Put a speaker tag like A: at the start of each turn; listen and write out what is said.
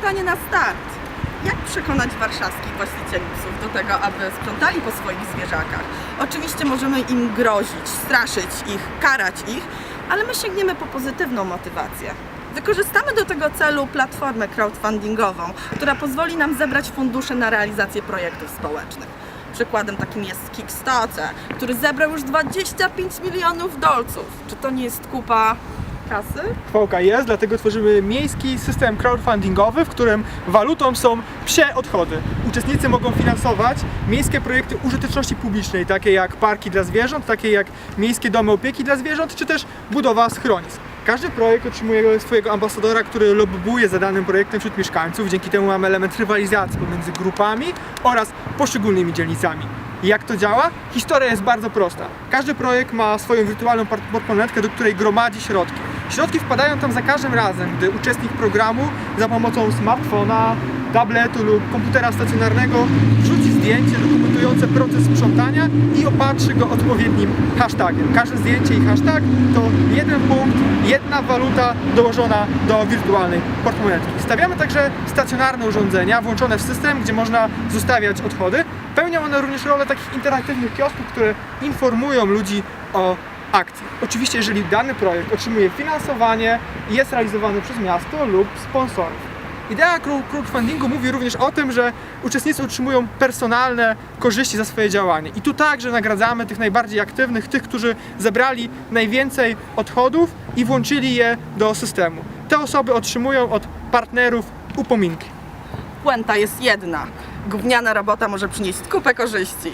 A: Pytanie na start. Jak przekonać warszawskich właścicieli psów do tego, aby sprzątali po swoich zwierzakach? Oczywiście możemy im grozić, straszyć ich, karać ich, ale my sięgniemy po pozytywną motywację. Wykorzystamy do tego celu platformę crowdfundingową, która pozwoli nam zebrać fundusze na realizację projektów społecznych. Przykładem takim jest Kickstarter, który zebrał już 25 milionów dolców. Czy to nie jest kupa kasy?
B: Chwałka jest, dlatego tworzymy miejski system crowdfundingowy, w którym walutą są psie odchody. Uczestnicy mogą finansować miejskie projekty użyteczności publicznej, takie jak parki dla zwierząt, takie jak miejskie domy opieki dla zwierząt, czy też budowa schronisk. Każdy projekt otrzymuje swojego ambasadora, który lobbuje za danym projektem wśród mieszkańców. Dzięki temu mamy element rywalizacji pomiędzy grupami oraz poszczególnymi dzielnicami. Jak to działa? Historia jest bardzo prosta. Każdy projekt ma swoją wirtualną portmonetkę, do której gromadzi środki. Środki wpadają tam za każdym razem, gdy uczestnik programu za pomocą smartfona, tabletu lub komputera stacjonarnego wrzuci zdjęcie dokumentujące proces sprzątania i opatrzy go odpowiednim hashtagiem. Każde zdjęcie i hashtag to jeden punkt, jedna waluta dołożona do wirtualnej portmonetki. Stawiamy także stacjonarne urządzenia włączone w system, gdzie można zostawiać odchody. Pełnią one również rolę takich interaktywnych kiosków, które informują ludzi o akcji. Oczywiście, jeżeli dany projekt otrzymuje finansowanie i jest realizowany przez miasto lub sponsorów. Idea crowd- crowdfundingu mówi również o tym, że uczestnicy otrzymują personalne korzyści za swoje działanie. I tu także nagradzamy tych najbardziej aktywnych, tych, którzy zebrali najwięcej odchodów i włączyli je do systemu. Te osoby otrzymują od partnerów upominki.
A: Puenta jest jedna. Gówniana robota może przynieść kupę korzyści.